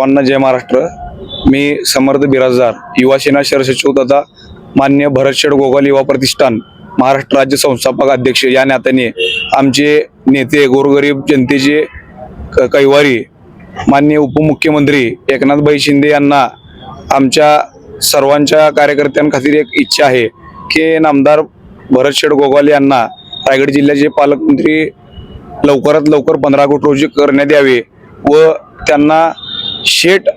सर्वांना जय महाराष्ट्र. मी समर्थ बिराजदार युवा सेना शहर सचिव तथा मान्य भरतशेड गोगाल युवा प्रतिष्ठान महाराष्ट्र राज्य संस्थापक अध्यक्ष. या नात्याने आमचे नेते गोरगरीब जनतेचे क- कैवारी मान्य उपमुख्यमंत्री एकनाथभाई शिंदे यांना आमच्या सर्वांच्या कार्यकर्त्यांखातीर एक इच्छा आहे की नामदार भरतशेड गोगाल यांना रायगड जिल्ह्याचे पालकमंत्री लवकरात लवकर पंधरा कोटी रोजी करण्यात यावे व त्यांना शेट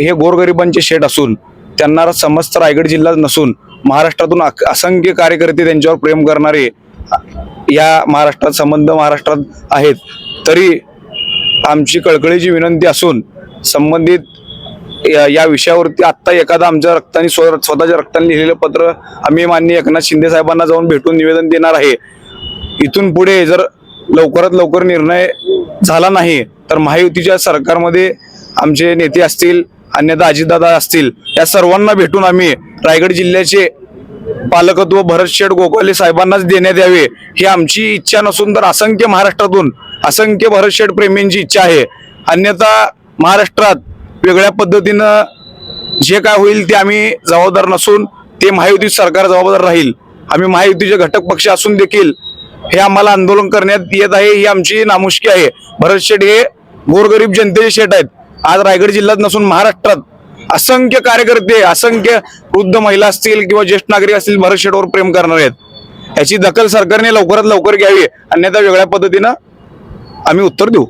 हे गोरगरिबांचे शेट असून त्यांना समस्त रायगड जिल्हा नसून महाराष्ट्रातून असंख्य कार्यकर्ते त्यांच्यावर प्रेम करणारे या महाराष्ट्रात संबंध महाराष्ट्रात आहेत. तरी आमची कळकळीची विनंती असून संबंधित या या विषयावरती आत्ता एखादा आमच्या रक्ताने स्व स्वतःच्या रक्ताने लिहिलेलं पत्र आम्ही माननीय एकनाथ शिंदे साहेबांना जाऊन भेटून निवेदन देणार आहे. इथून पुढे जर लवकरात लवकर निर्णय झाला नाही तर महायुतीच्या सरकारमध्ये आमचे नेते असतील अन्यथा अजितदादा असतील या सर्वांना भेटून आम्ही रायगड जिल्ह्याचे पालकत्व भरतशेठ गोपाले साहेबांनाच देण्यात यावे ही आमची इच्छा नसून तर असंख्य महाराष्ट्रातून असंख्य भरतशेठ प्रेमींची इच्छा आहे. अन्यथा महाराष्ट्रात वेगळ्या पद्धतीनं जे काय होईल ते आम्ही जबाबदार नसून ते महायुती सरकार जबाबदार राहील. आम्ही महायुतीचे घटक पक्ष असून देखील हे आम्हाला आंदोलन करण्यात येत आहे ही आमची नामुष्की आहे. भरत शेठ हे गोरगरीब जनतेचे शेठ आहेत. आज रायगड जिल्ह्यात नसून महाराष्ट्रात असंख्य कार्यकर्ते असंख्य वृद्ध महिला असतील किंवा ज्येष्ठ नागरिक असतील भरत शेठवर प्रेम करणार आहेत. याची दखल सरकारने लवकरात लवकर घ्यावी. अन्यथा वेगळ्या पद्धतीनं आम्ही उत्तर देऊ.